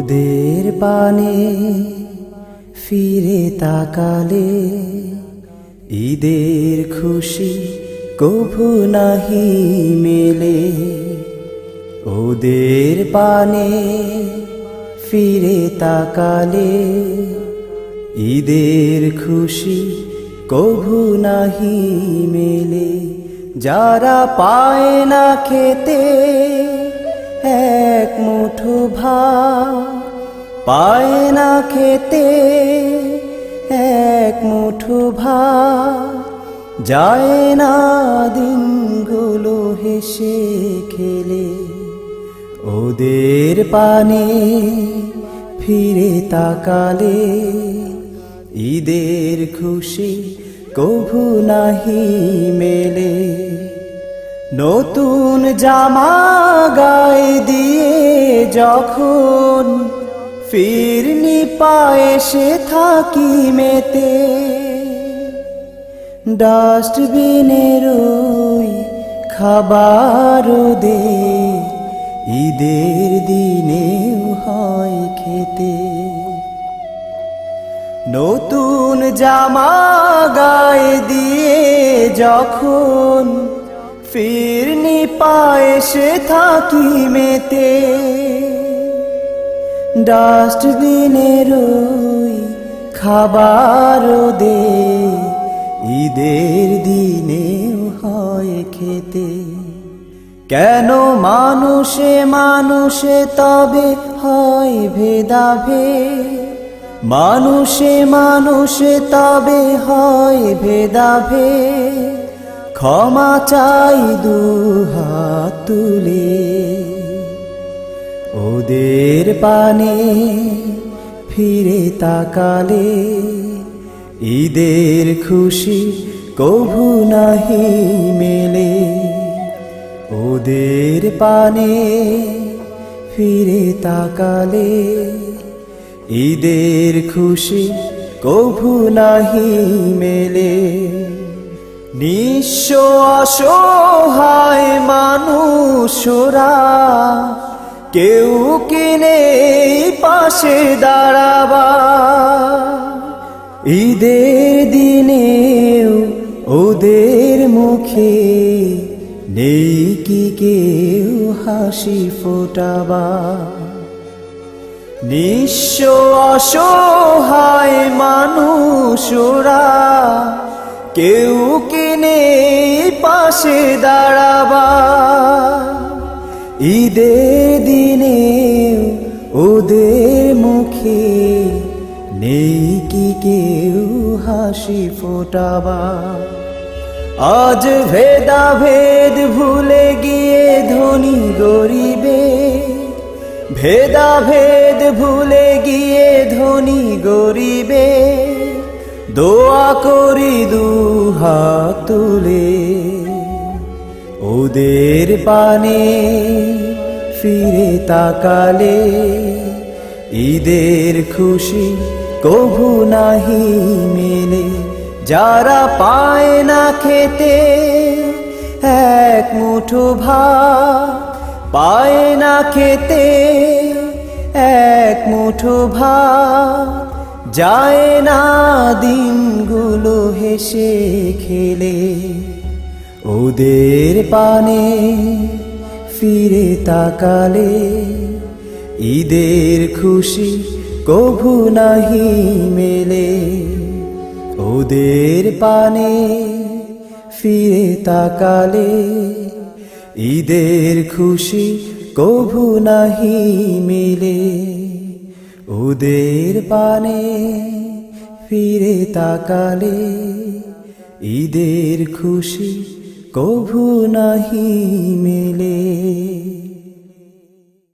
ওদের পানে ফিরে তাকালে ঈদের খুশি কভু নাহি মেলে। ওদের পানে ফিরে তাকালে ঈদের খুশি কভু নাহি মেলে। যারা পায় না খেতে এক মুঠো ভাত পায় না খেতে। এক মুঠো ভাত যায় না দিনগুলো হেসে খেলে। ওদের পানে ফিরে তাকালে ঈদের খুশি কভু নাহি মেলে। নতুন জামা গায়ে দিয়ে যখন ফিরনি পায়ে সে থাকি মেতে। ডাস্টবিনের খাবার দে, ঈদের দিনেও হয় খেতে। নতুন জামা গায়ে দিয়ে যখন ফিরনি পায়ে সে থাকি মেতে। ডাস্টবিনের ওই খাবার দে, ঈদের দিনেও হয় খেতে। কেন মানুষে মানুষে তবে হয় ভেদাভে? মানুষে মানুষে তবে হয় ভেদাভে। ক্ষমা চাই দু হাত তুলে। ওদের পানে ফিরে তাকালে ঈদের খুশি কভু নাহি মেলে। ওদের পানে ফিরে তাকালে ঈদের খুশি কভু নাহি মেলে। নিঃস্ব অসহায় মানুষরা, কেউ কিনে পাশে দাঁড়াবা ঈদের দিনেও ওদের মুখে নেই কি কেউ হাসি ফোটাবা নিঃস্ব অসহায় মানুষরা কেউ কিনে পাশে দাঁড়াবা ঈদের দিনে ওদের মুখে নেই কি কেউ হাসি ফোটাবা আজ ভেদা ভেদ ভুলে গিয়ে ধনী গরিবে। ভেদা ভেদ ভুলে গিয়ে ধনী গরিবে। দোয়া করি দু হাত তুলে। ওদের পানে ফিরে তাকালে ঈদের খুশি কভু নাহি মেলে। যারা পায় না খেতে, এক মুঠো ভাত পায় না খেতে, এক মুঠো ভাত যায় না দিনগুলো হেসে খেলে। ওদের পানে ফিরে তাকালে, ঈদের খুশি কভু নাহি মেলে। ওদের পানে ফিরে তাকালে, ঈদের খুশি কভু নাহি মিলে। ওদের পানে ফিরে তাকালে ঈদের খুশি কভু নাহি মেলে।